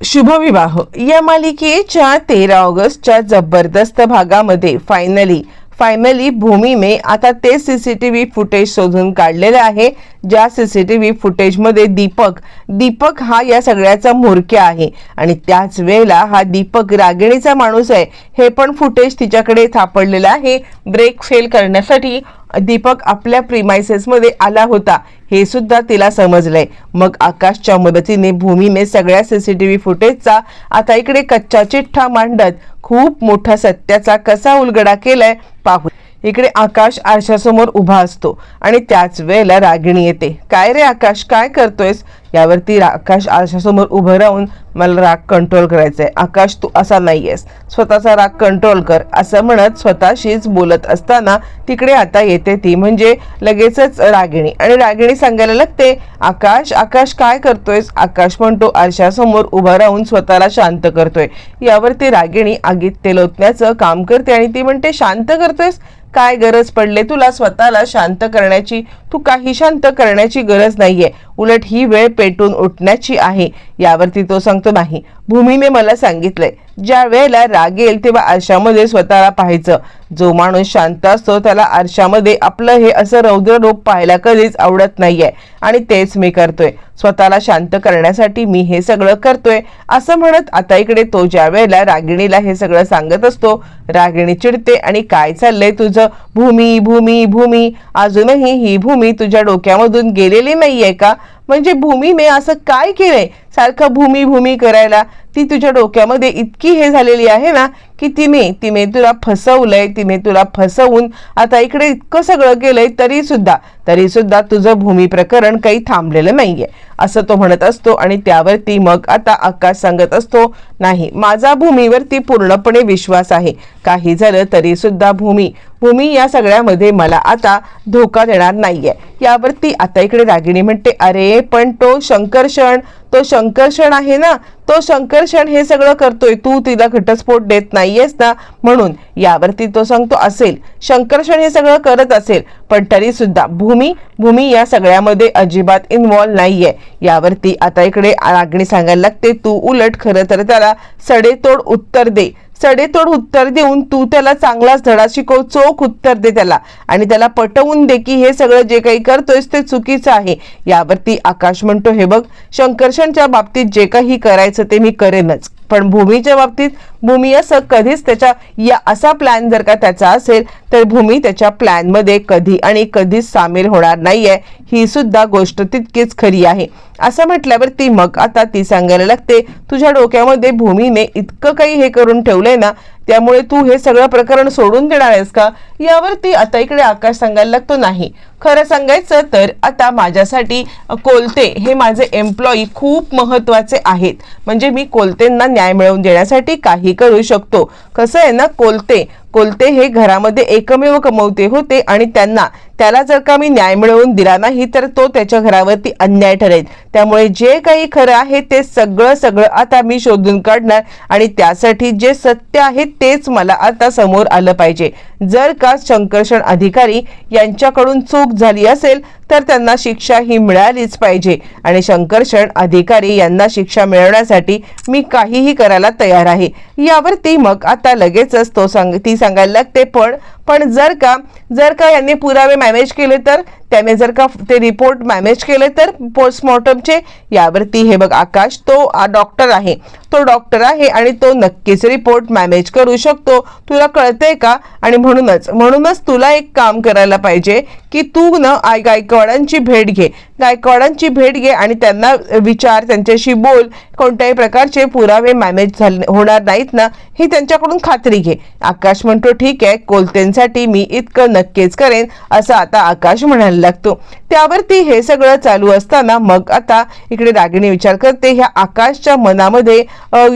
शुभविवाह. या मालिकेच्या तेरा ऑगस्टच्या जबरदस्त भागामध्ये फायनली फायनली भूमीने आता ते C C T V footage शोधून काढलेलं आहे. ज्या सी सी टी व्ही फुटेजमध्ये दीपक दीपक हा या सगळ्याचा म्होरक्या आहे. आणि त्याच वेळेला हा दीपक रागिणीचा माणूस आहे. हे पण फुटेज तिच्याकडे सापडलेलं आहे. ब्रेक फेल करण्यासाठी दीपक आपल्या प्रिमायसेसमध्ये आला होता. हे सुद्धा तिला समजलंय. मग आकाशच्या मदतीने भूमीने सगळ्या सीसीटीव्ही फुटेजचा आता इकडे कच्चा चिठ्ठा मांडत खूप मोठा सत्याचा कसा उलगडा केलाय पाहू. इकडे आकाश आरशासमोर उभा असतो आणि त्याच वेळेला रागिणी येते. काय रे आकाश? काय करतोयस? यावरती रा- आकाश आरशासमोर उभं राहून मला राग कंट्रोल करायचा आहे आकाश तू असा नाही आहेस स्वतःचा राग कंट्रोल कर असं म्हणत स्वतःशीच बोलत असताना तिकडे आता येते ती. म्हणजे लगेचच रागिणी. आणि रागिणी सांगायला लागते आकाश आकाश काय करतोयस? आकाश म्हणतो आरशासमोर उभा राहून स्वतःला शांत करतोय. यावरती रागिणी आगीत तेल ओतण्याचं काम करते आणि ती म्हणते शांत करतोयस? काय गरज पडले तुला स्वतःला शांत करण्याची? तू काही शांत करण्याची गरज नाहीये. उलट ही वेळ पेटून उठण्याची आहे. यावरती तो सांगतो नाही भूमीने मला सांगितलंय ज्या वेळेला राग येईल तेव्हा आरशामध्ये स्वतःला पाहायचं. जो माणूस शांत असतो त्याला आरशामध्ये आपलं हे असं रौद्र रूप पाहायला कधीच आवडत नाहीये. आणि तेच मी करतोय. स्वतःला शांत करण्यासाठी मी हे सगळं करतोय. असं म्हणत आता इकडे तो ज्या वेळेला रागिणीला हे सगळं सांगत असतो रागिणी चिडते आणि काय चाललंय तुझं? भूमी भूमी भूमी. अजूनही ही भूमी तुझ्या डोक्यामधून गेलेली नाहीये का? म्हणजे भूमीने असं काय केलंय? सारखं भूमी भूमी करायला ती तुझ्या डोक्यामध्ये इतकी हे झालेली आहे ना की तिने तिने तुला फसवलंय तिने तुला फसवून आता इकडे इतकं सगळं केलंय तरी सुद्धा तरी सुद्धा तुझं भूमी प्रकरण काही थांबलेलं नाहीये. असं तो म्हणत असतो आणि त्यावरती मग आता आकाश सांगत असतो नाही माझा भूमीवरती पूर्णपणे विश्वास आहे. काही झालं तरी सुद्धा भूमी भूमी या सगळ्यामध्ये मला आता धोका देणार नाहीये. यावरती आता इकडे रागिणी म्हणते अरे पण तो शंकरषण तो शंकरषण आहे ना तो शंकरषण हे सगळं करतोय. तू तिला घटस्फोट देत नाहीयेस ना म्हणून यावरती तो सांगतो असेल. शंकरषण हे सगळं करत असेल पण तरी सुद्धा भूमी भूमी या सगळ्यामध्ये अजिबात इन्व्हॉल्व नाहीये. यावरती आता इकडे रागणी सांगायला लागते तू उलट खरं तर त्याला सडेतोड उत्तर दे. सडेतोड उत्तर देऊन तू त्याला चांगलाच धडा शिकव चोख उत्तर दे त्याला. आणि त्याला पटवून दे की हे सगळं जे काही करतोयस ते चुकीचं आहे. यावरती आकाश म्हणतो हे बघ शंकरशनच्या बाबतीत जे काही करायचं ते मी करेनच. पण भूमीच्या बाबतीत भूमी असं कधीच त्याच्या या असा प्लॅन जर का त्याचा असेल तर भूमी त्याच्या प्लॅनमध्ये कधी आणि कधीच सामील होणार नाहीये. ही सुद्धा गोष्ट तितकीच खरी आहे. असं म्हटल्यावर ती मग आता ती सांगायला लागते तुझ्या डोक्यामध्ये भूमीने इतकं काही हे करून ठेवलंय ना त्यामुळे तू हे सगळं प्रकरण सोडून देणार आहेस का? यावरती आता इकडे आकाश सांगायला लागतो नाही. खरं सांगायचं तर आता माझ्यासाठी कोलते हे माझे एम्प्लॉई खूप महत्त्वाचे आहेत. म्हणजे मी कोलतेंना न्याय मिळवून देण्यासाठी काही करू शकतो. कसं आहे ना कोलते कोलते हे घरामध्ये एकमेव कमवते होते आणि त्यांना त्याला जर का मी न्याय मिळवून दिला नाही तर तो त्याच्या घरावरती अन्याय ठरेल. त्यामुळे जे काही खरं आहे ते सगळं सगळं आता मी शोधून काढणार आणि त्यासाठी जे सत्य आहे तेच मला आता समोर आलं पाहिजे. जर का शंकरषण अधिकारी यांच्याकडून चूक झाली असेल तर त्यांना शिक्षा ही मिळालीच पाहिजे. आणि शंकरषण अधिकारी यांना शिक्षा मिळवण्यासाठी मी काहीही करायला तयार आहे. यावरती मग आता लगेचच तो सांग ती सांगायला लागते पण. पण जर का जर का यांनी पुरावे मॅनेज केले तर त्याने जर का ते रिपोर्ट मॅनेज केले तर पोस्टमॉर्टमचे यावरती हे बघ आकाश तो डॉक्टर आहे. तो डॉक्टर आहे आणि तो नक्कीच रिपोर्ट मॅनेज करू शकतो. तुला कळतंय का? आणि म्हणूनच म्हणूनच तुला एक काम करायला पाहिजे की तू न आय गायकवाडांची भेट घे. गायकवाडांची भेट घे आणि त्यांना विचार त्यांच्याशी बोल. कोणत्याही प्रकारचे पुरावे मॅनेज झाले होणार नाहीत ना ही त्यांच्याकडून खात्री घे. आकाश म्हणतो ठीक आहे कोलतेंसाठी मी इतकं नक्कीच करेन असं आता आकाश म्हणायला लागतो. त्यावरती हे सगळं चालू असताना मग आता इकडे रागिणी विचार करते. ह्या आकाशच्या मनामध्ये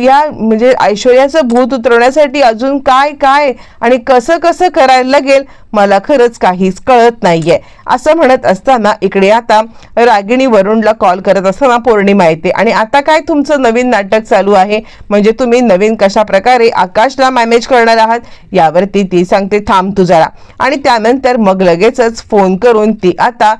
या म्हणजे ऐश्वर्याचं भूत उतरवण्यासाठी अजून काय काय आणि कसं कसं करायला लागेल? मला खरंच काहीच कळत नाहीये. असं म्हणत असताना इकडे आता रागिणी वरुणला कॉल करत असताना पौर्णिमा येते. आणि आता काय तुमचं नवीन नाटक चालू आहे? म्हणजे तुम्ही नवीन कशा प्रकारे आकाशला मॅनेज करणार आहात? यावरती ती सांगते थांब तू जरा. आणि त्यानंतर मग लगेचच फोन करून ती आता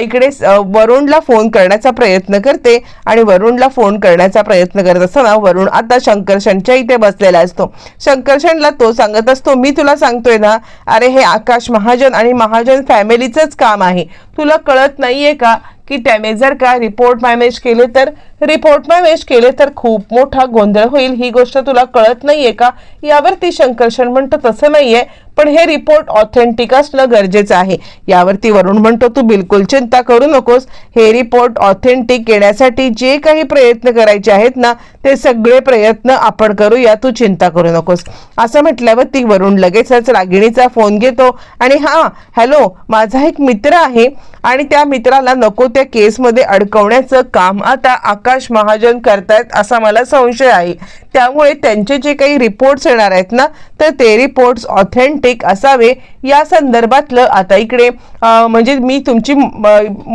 इकडे वरुणला फोन करण्याचा प्रयत्न करते. आणि वरुणला फोन करण्याचा प्रयत्न करत असताना वरुण आता शंकरशनच्या इथे बसलेला असतो. शंकरशनला तो सांगत असतो मी तुला सांगतोय ना अरे हे आकाश महाजन आणि महाजन फॅमिलीचंच काम आहे. तुला कळत नाहीये का की त्याने जर का रिपोर्ट मॅनेज केले तर रिपोर्ट मॅनेज केले तर खूप मोठा गोंधळ होईल. ही गोष्ट तुला कळत नाहीये का? यावरती शंकरशन म्हणतो तसं नाहीये पण हे रिपोर्ट ऑथेंटिक असणं गरजेचं आहे. यावरती वरुण म्हणतो तू बिलकुल चिंता करू नकोस. हे रिपोर्ट ऑथेंटिक येण्यासाठी जे काही प्रयत्न करायचे आहेत ना ते सगळे प्रयत्न आपण करूया. तू चिंता करू नकोस. असं म्हटल्यावर ती वरुण लगेचच रागिणीचा फोन घेतो आणि हा हॅलो माझा एक मित्र आहे. आणि त्या मित्राला नको त्या केसमध्ये अडकवण्याचं काम आता आकाश महाजन करतायत असा मला संशय आहे. त्यामुळे त्यांचे जे काही रिपोर्ट्स येणार आहेत ना तर ते रिपोर्ट्स ऑथेंटिक असावे. या संदर्भातलं आता इकडे म्हणजे मी तुमची म-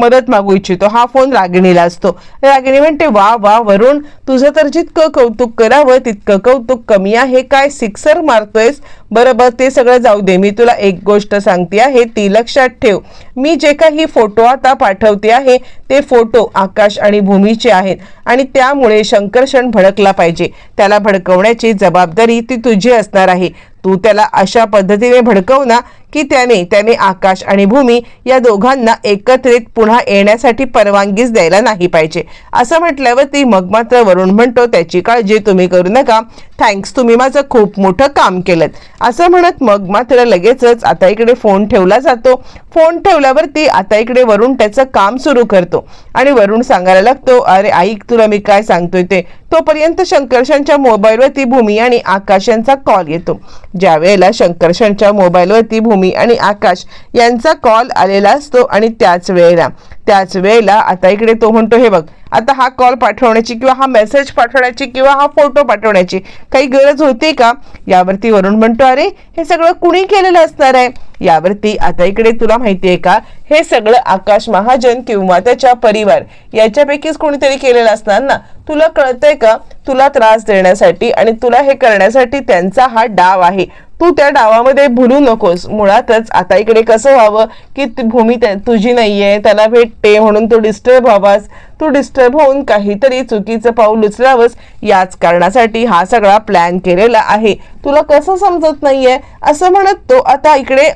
मदत मागू इच्छितो. हा फोन रागिणीला असतो. रागिणी म्हणते वा वा वरुण तुझं तर जितकं कौतुक करावं तितकं कौतुक कमी आहे. काय सिक्सर मारतोयस? बरोबर ते सगळं जाऊ दे. मी तुला एक गोष्ट सांगते आहे ती लक्षात ठेव. मी जे काही फोटो आता पाठवते आहे. ते फोटो आकाश आणि भूमीचे आहेत. आणि त्यामुळे शंकरशण भडकला पाहिजे. त्याला भडकवण्याची जबाबदारी ती तुझी असणार आहे. तू त्याला अशा पद्धतीने भडकव ना की त्याने त्याने आकाश आणि भूमी या दोघांना एकत्रित पुन्हा येण्यासाठी परवानगीच द्यायला नाही पाहिजे. असं म्हटल्यावर ती मग मात्र वरुण म्हणतो त्याची काळजी तुम्ही करू नका. थँक्स तुम्ही माझं खूप मोठं काम केलं असं म्हणत मग मात्र लगेचच आता इकडे फोन ठेवला जातो. फोन ठेवल्यावरती आता इकडे वरुण त्याचं काम सुरू करतो. आणि वरुण सांगायला लागतो अरे ऐक तुला मी काय सांगतोय ते. तोपर्यंत शंकरशनच्या मोबाईलवरती भूमी आणि आकाश यांचा कॉल येतो. ज्या वेळेला शंकरशनच्या मोबाईलवरती भूमी आणि आकाश यांचा कॉल आलेला असतो आणि त्याच वेळेला. त्याच वेळेला आता इकडे तो म्हणतो हे बघ आता हा कॉल पाठवण्याची किंवा हा मेसेज पाठवण्याची किंवा हा फोटो पाठवण्याची काही गरज होती का? यावरती वरुण म्हणतो अरे हे सगळं कुणी केलेलं असणार आहे? यावरती आता इकडे तुला माहिती आहे का हे सगळं आकाश महाजन किंवा त्याच्या परिवार याच्यापैकीच कोणीतरी केलेलं असणार ना? तुला कळतंय का? तुला त्रास देण्यासाठी आणि तुला हे करण्यासाठी त्यांचा हा डाव आहे. तू त्या डावामध्ये भुलू नकोस. मुळातच आता इकडे कसं व्हावं की ती भूमी तुझी तुझी नाहीये त्याला भेटते म्हणून तू डिस्टर्ब व्हावास. तू डिस्टर्ब होऊन काहीतरी चुकीचं पाऊल उचलावंस. याच कारणासाठी हा सगळा प्लॅन केलेला आहे. तुला कसं समजत नाहीये? असं म्हणत तो आता इकडे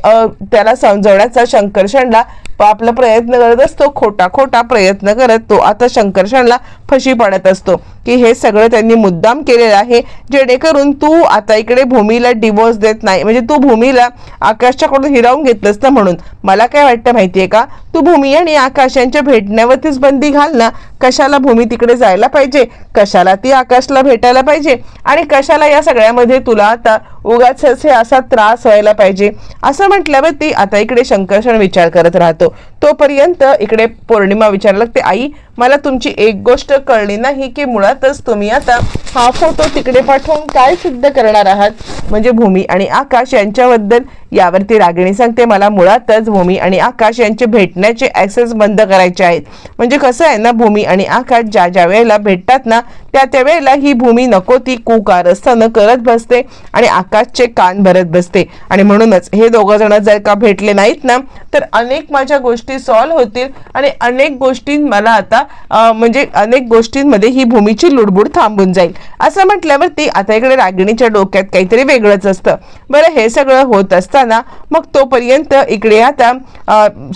त्याला समजवण्याचा शंकरशणला आपला प्रयत्न करत असतो खोटा खोटा प्रयत्न करत तो. आता शंकरशणला फशी पडत असतो की हे सगळं त्यांनी मुद्दाम केलेलं आहे जेणेकरून तू आता इकडे भूमीला डिवोर्स देत नाही. म्हणजे तू भूमीला आकाशच्याकडून हिरावून घेतलंस ना म्हणून. मला काय वाटतं माहितीये का? तू भूमी आणि आकाश यांच्या भेटण्यावरतीच बंदी घाल ना. कशाला भूमी तिकडे जायला पाहिजे? कशाला ती आकाशला भेटायला पाहिजे? आणि कशाला या सगळ्यामध्ये तुला आता उगाच हे असा त्रास व्हायला पाहिजे? असं म्हटल्यावर ती आता इकडे शंकरषण विचार करत राहतो. तोपर्यंत इकडे पौर्णिमा विचारायला लागते. आई मला तुमची एक गोष्ट कळली नाही की मुळातच तुम्ही आता हा फोटो तिकडे पाठवून काय सिद्ध करणार आहात? म्हणजे भूमी आणि आकाश यांच्याबद्दल यावरती रागिणी सांगते. मला मुळातच भूमी आणि आकाश यांचे भेटण्याचे ॲक्सेस बंद करायचे आहेत. म्हणजे कसं आहे ना भूमी आणि आकाश ज्या ज्या वेळेला भेटतात ना त्या त्या वेळेला ही भूमी नको ती कुकारस्थानं करत बसते आणि आकाशचे कान भरत बसते. आणि म्हणूनच हे दोघं जण जर का भेटले नाहीत ना तर अनेक माझ्या गोष्टी सॉल्व्ह होतील आणि अनेक गोष्टी मला आता म्हणजे अनेक गोष्टींमध्ये ही भूमीची लुडबुड थांबून जाईल. असं म्हटल्यावरती आता इकडे रागिणीच्या डोक्यात काहीतरी वेगळंच असतं. बरं हे सगळं होत असताना मग तोपर्यंत इकडे आता अं,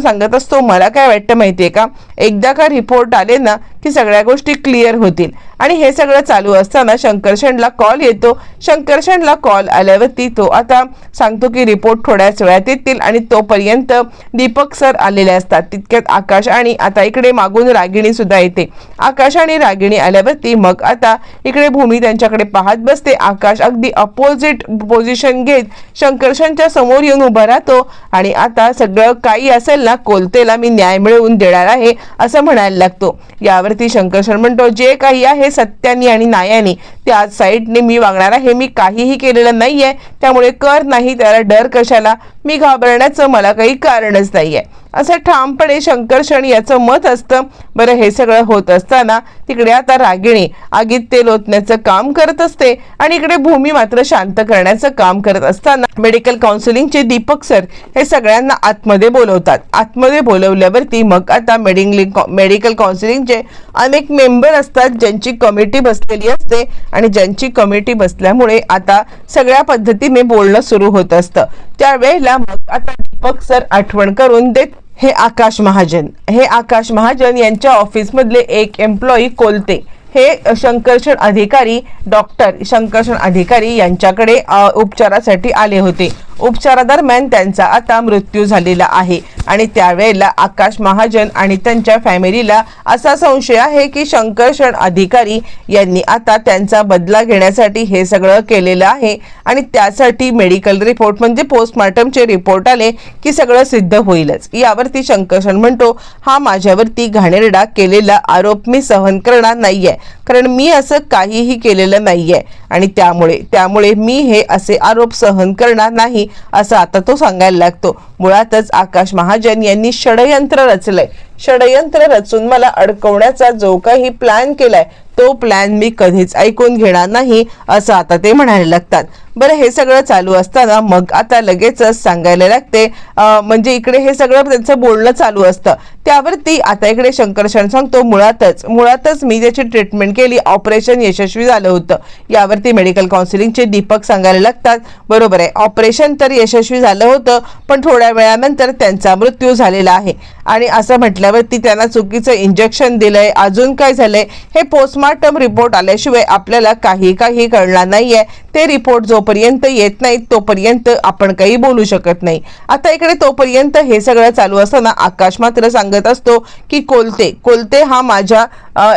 सांगत असतो मला काय वाटतं माहितीये का? एकदा का रिपोर्ट आले ना की सगळ्या गोष्टी क्लिअर होतील. आणि हे सगळं चालू असताना शंकरशणला कॉल येतो. शंकरशणला कॉल आल्यावरती तो आता सांगतो की रिपोर्ट थोड्याच वेळात येतील आणि तोपर्यंत दीपक सर आलेले असतात. तितक्यात आकाश आणि आता इकडे मागून रागिणी सुद्धा येते. आकाश आणि रागिणी आल्यावरती मग आता इकडे भूमी त्यांच्याकडे पाहत बसते. आकाश अगदी अपोजिट पोझिशन घेत शंकरशनच्या समोर येऊन उभा राहतो आणि आता सगळं काही असेल ना कोलतेला मी न्याय मिळवून देणार आहे असं म्हणायला लागतो. यावर यावरती शंकर शंकरशण म्हणतो जे काही आहे सत्यानी आणि न्यायाने त्या साईडने मी वागणार आहे. मी काहीही केलेलं नाहीये. त्यामुळे कर नाही त्याला डर कशाला? मी घाबरण्याचं मला काही कारणच नाहीये. असं ठामपणे शंकरशण याचं मत असतं. बरं हे सगळं होत असताना तिकडे आता रागिणी आगीत तेल ओतण्याचं काम करत असते आणि इकडे भूमी मात्र शांत करण्याचं काम करत असताना मेडिकल काउन्सिलिंगचे दीपक सर हे सगळ्यांना आतमध्ये बोलवतात. आतमध्ये बोलवल्यावरती मग आता मेडिकल मेडिकल काउन्सिलिंगचे अनेक मेंबर असतात ज्यांची कमिटी बसलेली असते आणि ज्यांची कमिटी बसल्यामुळे आता सगळ्या पद्धतीने बोलणं सुरू होत असतं. त्यावेळेला मग आता दीपक सर आठवण करून देत हे आकाश महाजन हे आकाश महाजन यांच्या ऑफिसमधले एक एम्प्लॉई कोलते. हे शंकरशण अधिकारी डॉक्टर शंकर्षण अधिकारी यांच्याकडे उपचारासाठी आले होते. उपचारादरम्यान त्यांचा आता मृत्यू झालेला आहे. आणि त्यावेळेला आकाश महाजन आणि त्यांच्या फॅमिलीला असा संशय आहे की शंकरशण अधिकारी यांनी आता त्यांचा बदला घेण्यासाठी हे सगळं केलेलं आहे. आणि त्यासाठी मेडिकल रिपोर्ट म्हणजे पोस्टमार्टमचे रिपोर्ट आले की सगळं सिद्ध होईलच. यावरती शंकरशण म्हणतो हा माझ्यावरती घाणेरडा केलेला आरोप मी सहन करणार नाहीये. कारण मी असं काहीही केलेलं नाहीये. आणि त्यामुळे त्यामुळे मी हे असे आरोप सहन करणार नाही. असं आता तो सांगायला लागतो. मुळातच आकाश महाजन यांनी षडयंत्र रचलंय. षडयंत्र रचून मला अडकवण्याचा जो काही प्लॅन केलाय तो प्लॅन मी कधीच ऐकून घेणार नाही असं आता ते म्हणायला लागतात. बरं हे सगळं चालू असताना मग आता लगेचच सांगायला लागते म्हणजे इकडे हे सगळं त्यांचं बोलणं चालू असतं. त्यावरती आता इकडे शंकरशण सांगतो मुळातच मुळातच मी ज्याची ट्रीटमेंट केली ऑपरेशन यशस्वी झालं होतं. यावरती मेडिकल काउन्सिलिंगचे दीपक सांगायला लागतात. बरोबर आहे ऑपरेशन तर यशस्वी झालं होतं पण थोड्या वेळानंतर त्यांचा मृत्यू झालेला आहे. आणि असं म्हटल्यावरती त्यांना चुकीचं इंजेक्शन दिलंय. अजून काय झालंय? हे पोस्टमॉर्टम रिपोर्ट आल्याशिवाय आपल्याला काही काही कळणार नाहीये. ते रिपोर्ट जोपर्यंत येत नाहीत तोपर्यंत आपण काही बोलू शकत नाही. आता इकडे तोपर्यंत हे सगळं चालू असताना आकाश मात्र सांगत असतो की कोलते कोलते हा माझ्या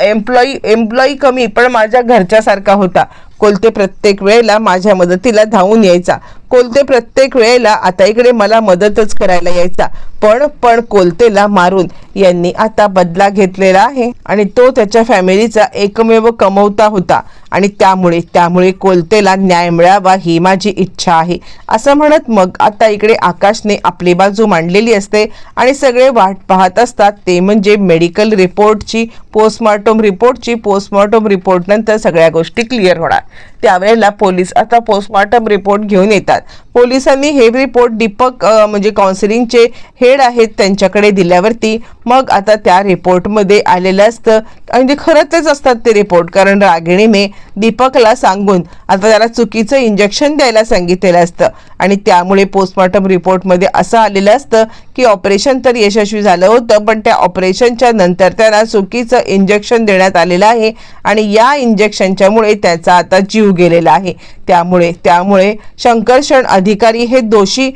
एम्प्लॉई एम्प्लॉई कमी पण माझ्या घरच्यासारखा होता. कोलते प्रत्येक वेळेला माझ्या मदतीला धावून यायचा. कोलते प्रत्येक वेळेला आता इकडे मला मदतच करायला यायचा. पण पण कोलतेला मारून यांनी आता बदला घेतलेला आहे. आणि तो त्याच्या फॅमिलीचा एकमेव कमवता होता. आणि त्यामुळे त्यामुळे कोलतेला न्याय मिळावा ही माझी इच्छा आहे. असं म्हणत मग आता इकडे आकाशने आपली बाजू मांडलेली असते आणि सगळे वाट पाहत असतात. ते म्हणजे मेडिकल रिपोर्टची पोस्टमॉर्टम रिपोर्टची पोस्टमॉर्टम रिपोर्टनंतर सगळ्या गोष्टी क्लिअर होणार. त्यावेळेला पोलीस आता पोस्टमॉर्टम रिपोर्ट घेऊन येतात. पोलिसांनी हे रिपोर्ट दीपक म्हणजे काउन्सिलिंगचे हेड आहेत त्यांच्याकडे दिल्यावरती. मग आता त्या रिपोर्टमध्ये आलेलं असतं. म्हणजे खरंच असतात ते रिपोर्ट कारण रागिणीने दीपकला सांगून आता त्याला चुकीचं इंजेक्शन द्यायला सांगितलेलं असतं. आणि त्यामुळे पोस्टमॉर्टम रिपोर्टमध्ये असं आलेलं असतं की ऑपरेशन तर यशस्वी झालं होतं पण त्या ऑपरेशनच्या नंतर त्याला चुकीचं इंजेक्शन देण्यात आलेलं आहे आणि या इंजेक्शनच्यामुळे त्याचा आता जीव गेलेला आहे. त्यामुळे त्यामुळे शंकरशण अधिकारी हे दोषी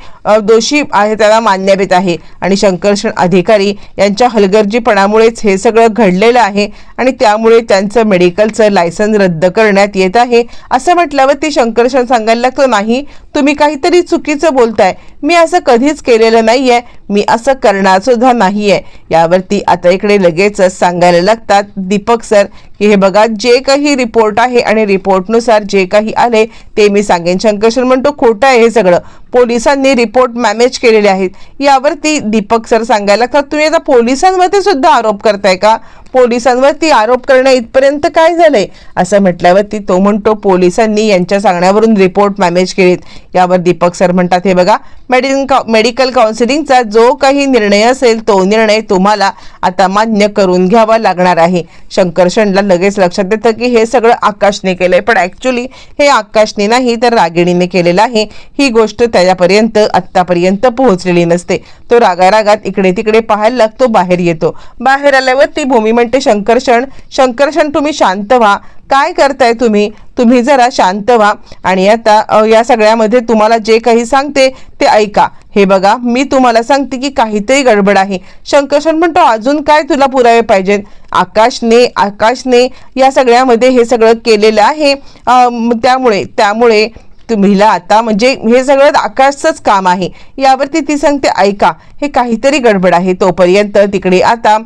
दोषी आहे त्याला मान्यवेत आहे. आणि शंकरशण अधिकारी यांच्या हलगर्जीपणामुळेच हे सगळं घडलेलं आहे आणि त्यामुळे त्यांचं मेडिकलचं लायसन्स रद्द करण्यात येत आहे. असं म्हटल्यावर ती शंकरशण सांगायला लागतो नाही तुम्ही काहीतरी चुकीचं बोलताय. मी असं कधीच केलेलं नाहीये. मी असं करणार सुद्धा नाहीये. यावरती आता इकडे लगेचच सांगायला लागतात दीपक सर की हे बघा जे काही रिपोर्ट आहे आणि रिपोर्टनुसार जे काही आले ते मी सांगेन. शंकरशर म्हणतो खोटं आहे हे सगळं. पोलिसांनी रिपोर्ट मॅनेज केलेले आहेत. यावरती दीपक सर सांगायला लागतात तुम्ही आता पोलिसांवरती सुद्धा आरोप करताय का? पोलिसांवरती आरोप करणं इथपर्यंत काय झालंय? असं म्हटल्यावरती तो म्हणतो पोलिसांनी यांच्या सांगण्यावरून रिपोर्ट मॅनेज केलेत. यावर दीपक सर म्हणतात हे बघा मेडिकल मेडिकल काउन्सिलिंगचा जो काही निर्णय असेल तो निर्णय तुम्हाला आता मान्य करून घ्यावा लागणार आहे. शंकरशणला लगेच लक्षात येतं की हे सगळं आकाशने केलंय पण ऍक्च्युली हे आकाशने नाही तर रागिणीने केलेलं आहे. ही गोष्ट त्याच्यापर्यंत आत्तापर्यंत पोहोचलेली नसते. तो रागारागात इकडे तिकडे पाहायला लागतो बाहेर येतो. बाहेर आल्यावर ती भूमी म्हणते शंकरशण शंकरशण तुम्ही शांत व्हा. काय करताय तुम्ही? तुम्ही जरा शांत व्हा. आणि आता या सगळ्यामध्ये तुम्हाला जे काही सांगते ते ऐका. हे बघा मी तुम्हाला सांगते की काहीतरी गडबड आहे. शंकरशण म्हणतो अजून काय तुला पुरावे पाहिजेत? आकाशने आकाशने या सगळ्यामध्ये हे सगळं केलेलं आहे. त्यामुळे त्यामुळे तुम्हीला आता म्हणजे हे सगळं आकाशचंच काम आहे. यावरती ती सांगते ऐका हे काहीतरी गडबड आहे तोपर्यंत तिकडे आता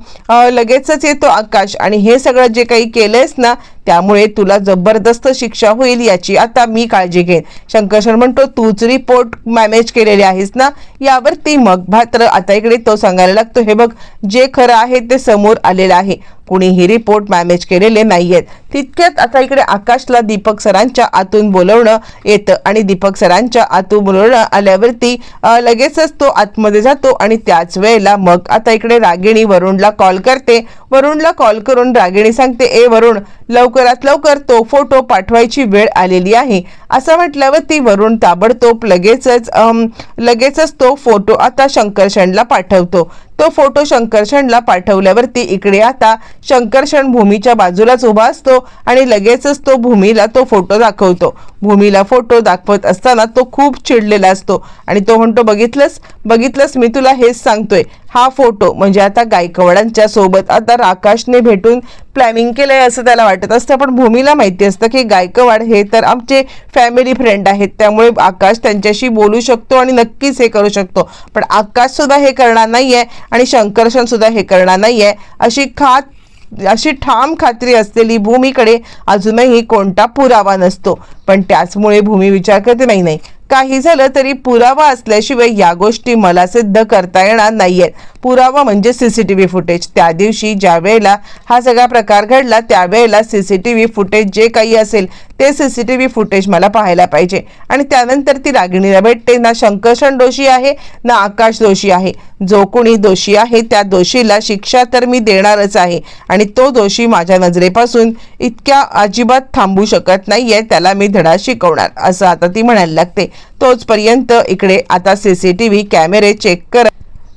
लगेचच येतो आकाश. आणि हे सगळं जे काही केलंयस ना त्यामुळे तुला जबरदस्त शिक्षा होईल याची आता मी काळजी घेईन. शंकरशर म्हणतो तूच रिपोर्ट मॅनेज केलेले आहेस ना? यावरती मग मात्र आता इकडे तो सांगायला लागतो हे बघ जे खरं आहे ते समोर आलेलं आहे. कुणीही रिपोर्ट मॅनेज केलेले नाहीयेत. तितक्यात आता इकडे आकाशला दीपक सरांच्या आतून बोलवणं येतं आणि दीपक सरांच्या आतून बोलवणं आल्यावरती लगेचच तो आतमध्ये जातो आणि त्याच वेळेला मग आता इकडे रागिणी वरुणला कॉल करते. वरुणला कॉल करून रागिणी सांगते ए वरुण लवकरात लवकर तो फोटो पाठवायची वेळ आलेली आहे. असं म्हटल्यावर ती वरुण ताबडतोब लगेचच लगेचच तो फोटो आता शंकरशणला पाठवतो. तो फोटो शंकरशणला पाठवल्यावरती इकडे आता शंकरशण भूमीच्या बाजूलाच उभा असतो आणि लगेचच तो भूमीला तो फोटो दाखवतो. भूमीला फोटो दाखवत असताना तो खूप चिडलेला असतो आणि तो म्हणतो बघितलंस? बघितलंस? मी तुला हेच सांगतोय. हा फोटो म्हणजे आता गायकवाडांच्या सोबत आता आकाशने भेटून प्लॅनिंग केलं आहे असं त्याला वाटत असतं. पण भूमीला माहिती असतं की गायकवाड हे तर आमचे फॅमिली फ्रेंड आहेत. त्यामुळे आकाश त्यांच्याशी बोलू शकतो आणि नक्कीच हे करू शकतो. पण आकाशसुद्धा हे करणार नाही आहे आणि शंकरशन सुद्धा हे करणार नाहीये. अशी खात अशी ठाम खात्री असलेली भूमीकडे अजूनही कोणता पुरावा नसतो. पण त्याचमुळे भूमी विचार करते नाही नाही. काही झालं तरी पुरावा असल्याशिवाय या गोष्टी मला सिद्ध करता येणार नाहीयेत. पुरावा म्हणजे सीसीटीव्ही फुटेज. त्या दिवशी ज्या वेळेला हा सगळा प्रकार घडला त्यावेळेला सीसीटीव्ही फुटेज जे काही असेल ते सीसीटीव्ही फुटेज मला पाहायला पाहिजे. आणि त्यानंतर ती रागिणीला भेटते. ना शंकरषण दोषी आहे ना आकाश दोषी आहे. जो कोणी दोषी आहे त्या दोषीला शिक्षा तर मी देणारच आहे. आणि तो दोषी माझ्या नजरेपासून इतक्या अजिबात थांबू शकत नाही आहे त्याला मी धडा शिकवणार असं आता ती म्हणायला लागते. तोचपर्यंत इकडे आता सी सी टी व्ही कॅमेरे चेक कर.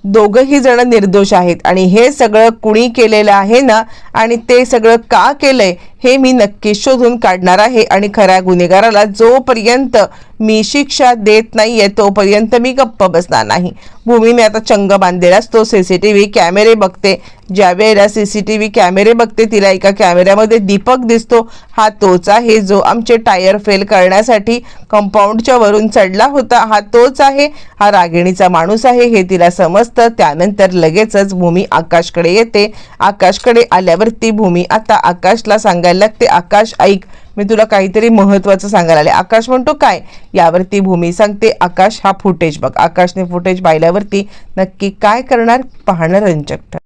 दोघंही जण निर्दोष आहेत आणि हे सगळं कुणी केलेलं आहे ना? आणि ते सगळं का केलंय? हे मी नक्कीच शोधून काढणार आहे आणि खऱ्या गुन्हेगाराला जोपर्यंत मी शिक्षा देत नाहीये तोपर्यंत मी गप्प बसणार नाही. भूमीने आता चंग बांधलेला असतो. व्ही कॅमेरे बघते. ज्या वेळेला व्ही कॅमेरे बघते तिला एका कॅमेऱ्यामध्ये दीपक दिसतो. हा तोच आहे जो आमचे टायर फेल करण्यासाठी कंपाऊंडच्या वरून चढला होता. हा तोच आहे. हा रागिणीचा माणूस आहे. हे तिला समजतं. त्यानंतर लगेचच भूमी आकाशकडे येते. आकाशकडे आल्यावरती भूमी आता आकाशला सांगायला लागते आकाश. ऐक मी तुला काहीतरी महत्त्वाचं सांगायला आले. आकाश म्हणतो काय? यावरती भूमी सांगते आकाश हा फुटेज बघ. आकाशने फुटेज पाहिल्यावरती नक्की काय करणार? पाहणं रंजक ठर